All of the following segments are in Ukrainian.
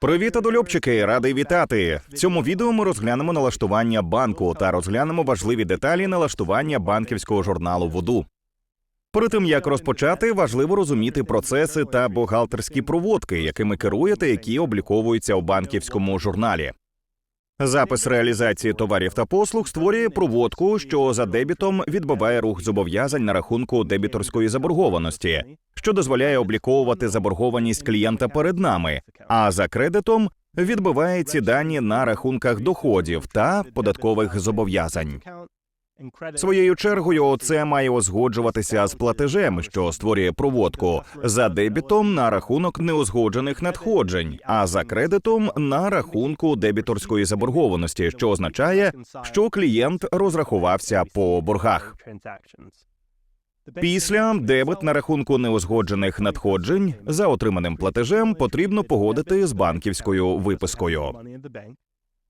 Привіт, одолюбчики! Радий вітати! В цьому відео ми розглянемо налаштування банку та розглянемо важливі деталі налаштування банківського журналу Воду. Перед тим як розпочати, важливо розуміти процеси та бухгалтерські проводки, якими керуєте, які обліковуються у банківському журналі. Запис реалізації товарів та послуг створює проводку, що за дебітом відбиває рух зобов'язань на рахунку дебіторської заборгованості, що дозволяє обліковувати заборгованість клієнта перед нами, а за кредитом відбиває ці дані на рахунках доходів та податкових зобов'язань. Своєю чергою це має узгоджуватися з платежем, що створює проводку за дебітом на рахунок неузгоджених надходжень, а за кредитом на рахунку дебіторської заборгованості, що означає, що клієнт розрахувався по боргах. Після дебет на рахунку неузгоджених надходжень за отриманим платежем потрібно погодити з банківською випискою.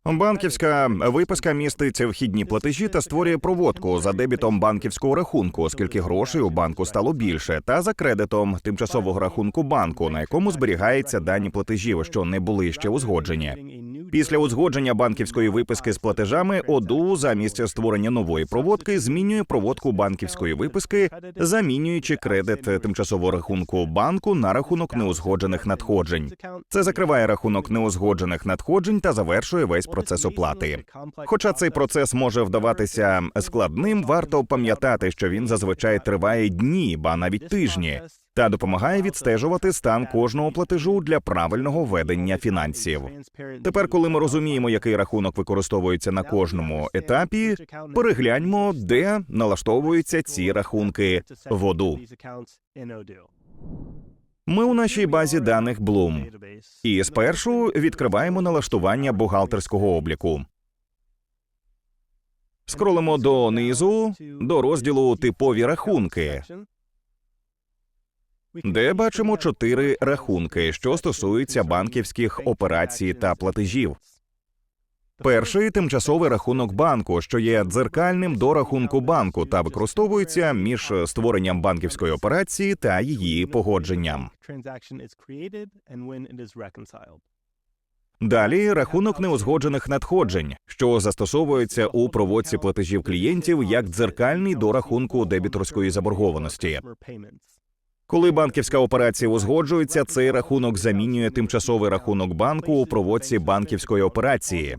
Банківська виписка містить вхідні платежі та створює проводку за дебітом банківського рахунку, оскільки грошей у банку стало більше, та за кредитом тимчасового рахунку банку, на якому зберігаються дані платежів, що не були ще узгоджені. Після узгодження банківської виписки з платежами ОДУ замість створення нової проводки змінює проводку банківської виписки, замінюючи кредит тимчасового рахунку банку на рахунок неузгоджених надходжень. Це закриває рахунок неузгоджених надходжень та завершує весь процес оплати. Хоча цей процес може вдаватися складним, варто пам'ятати, що він зазвичай триває дні, ба навіть тижні, та допомагає відстежувати стан кожного платежу для правильного ведення фінансів. Тепер, коли ми розуміємо, який рахунок використовується на кожному етапі, перегляньмо, де налаштовуються ці рахунки воду. Ми у нашій базі даних Bloom. І спершу відкриваємо налаштування бухгалтерського обліку. Скролимо донизу до розділу Типові рахунки, де бачимо чотири рахунки, що стосуються банківських операцій та платежів. Перший тимчасовий рахунок банку, що є дзеркальним до рахунку банку та використовується між створенням банківської операції та її погодженням. Далі рахунок неузгоджених надходжень, що застосовується у проводці платежів клієнтів як дзеркальний до рахунку дебіторської заборгованості. Коли банківська операція узгоджується, цей рахунок замінює тимчасовий рахунок банку у проводці банківської операції.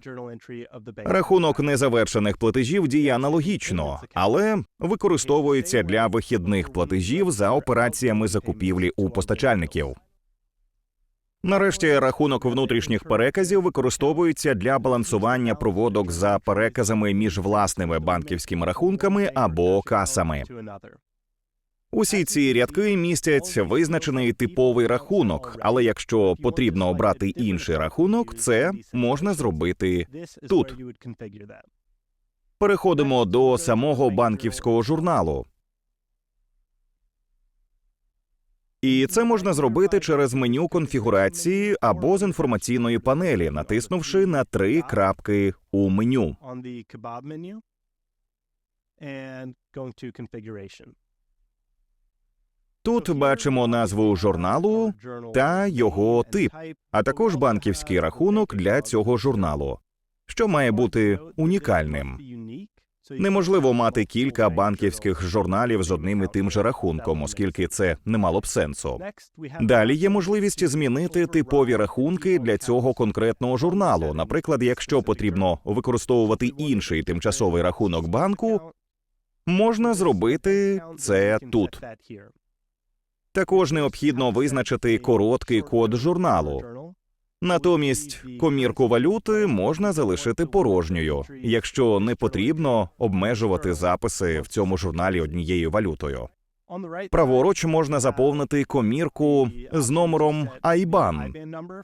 Рахунок незавершених платежів діє аналогічно, але використовується для вихідних платежів за операціями закупівлі у постачальників. Нарешті рахунок внутрішніх переказів використовується для балансування проводок за переказами між власними банківськими рахунками або касами. Усі ці рядки містять визначений типовий рахунок, але якщо потрібно обрати інший рахунок, це можна зробити тут. Переходимо до самого банківського журналу. І це можна зробити через меню конфігурації або з інформаційної панелі, натиснувши на три крапки у меню. Тут бачимо назву журналу та його тип, а також банківський рахунок для цього журналу, що має бути унікальним. Неможливо мати кілька банківських журналів з одним і тим же рахунком, оскільки це не мало б сенсу. Далі є можливість змінити типові рахунки для цього конкретного журналу. Наприклад, якщо потрібно використовувати інший тимчасовий рахунок банку, можна зробити це тут. Також необхідно визначити короткий код журналу. Натомість комірку валюти можна залишити порожньою, якщо не потрібно обмежувати записи в цьому журналі однією валютою. Праворуч можна заповнити комірку з номером IBAN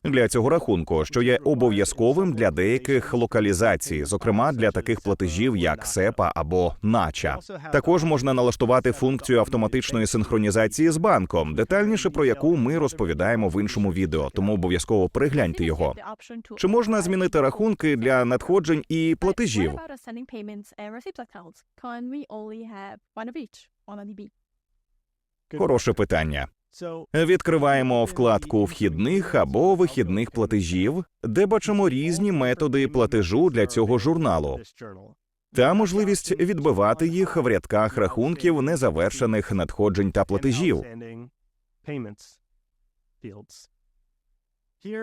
для цього рахунку, що є обов'язковим для деяких локалізацій, зокрема для таких платежів, як СЕПА або НАЧА. Також можна налаштувати функцію автоматичної синхронізації з банком, детальніше про яку ми розповідаємо в іншому відео, тому обов'язково перегляньте його. Чи можна змінити рахунки для надходжень і платежів? Хороше питання. Відкриваємо вкладку вхідних або вихідних платежів, де бачимо різні методи платежу для цього журналу та можливість відбивати їх в рядках рахунків незавершених надходжень та платежів.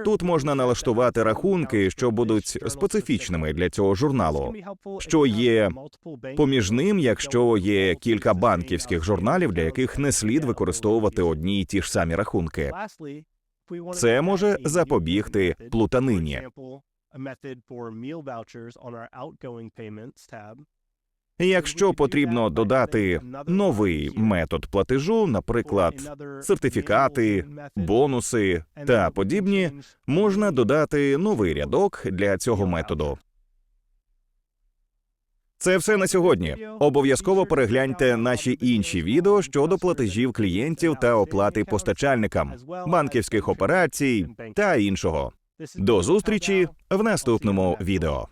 Тут можна налаштувати рахунки, що будуть специфічними для цього журналу, що є поміж ним, якщо є кілька банківських журналів, для яких не слід використовувати одні й ті ж самі рахунки. Це може запобігти плутанині. Якщо потрібно додати новий метод платежу, наприклад, сертифікати, бонуси та подібні, можна додати новий рядок для цього методу. Це все на сьогодні. Обов'язково перегляньте наші інші відео щодо платежів клієнтів та оплати постачальникам, банківських операцій та іншого. До зустрічі в наступному відео.